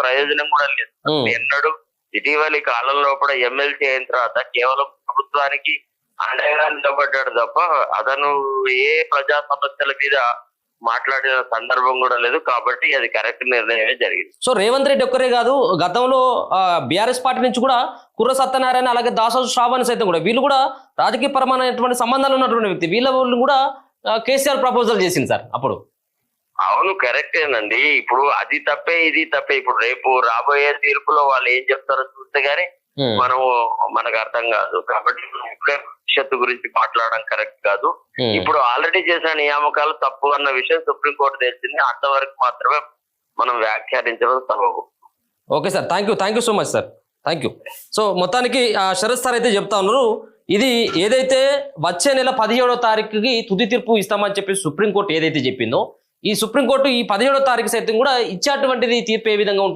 ప్రయోజనం కూడా లేదు. ఎన్నడు ఇటీవలి కాలంలో కూడా ఎమ్మెల్సీ అయిన తర్వాత కేవలం ప్రభుత్వానికి అండగా నిలబడ్డాడు తప్ప అతను ఏ ప్రజా సమస్యల మీద మాట్లాడిన సందర్భం కూడా లేదు కాబట్టి అది కరెక్ట్ నిర్ణయమే జరిగింది. సో రేవంత్ రెడ్డి ఒక్కరే కాదు గతంలో బీఆర్ఎస్ పార్టీ నుంచి కూడా కుర్ర సత్యనారాయణ అలాగే దాసోజు శ్రావణ్ సైతం కూడా వీళ్ళు కూడా రాజకీయ పరమైనటువంటి సంబంధాలు ఉన్నటువంటి వ్యక్తి. వీళ్ళ కూడా కేసీఆర్ ప్రపోజల్ చేసింది సార్ అప్పుడు. అవును కరెక్టేనండి ఇప్పుడు అది తప్పే ఇది తప్పే. ఇప్పుడు రేపు రాబోయే తీర్పులో వాళ్ళు ఏం చెప్తారో చూస్తే గానీ మనం మనకు అర్థం కాదు. కాబట్టి ఇప్పుడే భవిష్యత్తు గురించి మాట్లాడడం కరెక్ట్ కాదు. ఇప్పుడు ఆల్రెడీ చేసిన నియామకాలు తప్పు అన్న విషయం సుప్రీంకోర్టు తెలిసింది. అంతవరకు మాత్రమే మనం వ్యాఖ్యానించడం సబబు. Okay sir. Thank you thank you so much sir. Thank you so మొత్తానికి శరత్ సార్ అయితే చెప్తా ఉన్నారు ఇది ఏదైతే వచ్చే నెల పదిహేడో తారీఖుకి తుది తీర్పు ఇస్తామని చెప్పి సుప్రీంకోర్టు ఏదైతే చెప్పిందో ఈ సుప్రీంకోర్టు ఈ పదిహేడో తారీఖు సైతం కూడా ఇచ్చేటువంటిది తీర్పు ఏ విధంగా ఉంటుంది